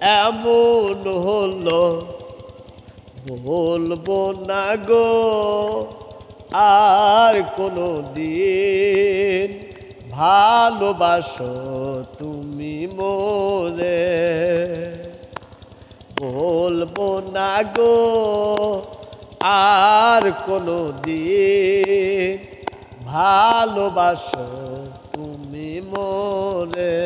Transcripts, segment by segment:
এমন হলো। বলব না গো, আর কোনো দিন ভালোবাসো তুমি মোরে। বলব না গো, আর কোনো দিন ভালোবাসো তুমি মোরে।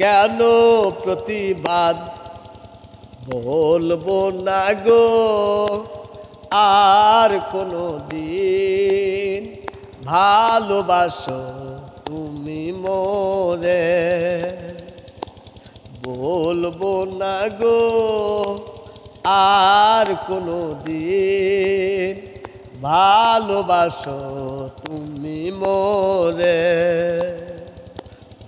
কেন প্রতিবাদ বলব না গো? আর কোনো দিন ভালোবাসো তুমি মোরে। বলব না গো, আর কোনো দিন ভালোবাসো তুমি মোরে।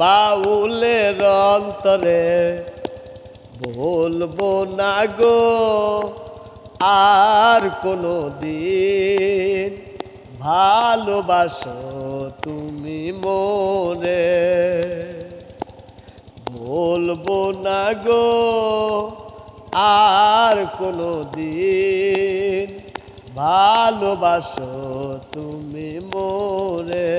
বাউলের অন্তরে। বলব না গো, আর কোনো দিন ভালোবাসো তুমি মোরে বলব না গো, আর কোনো দিন ভালোবাসো তুমি মোরে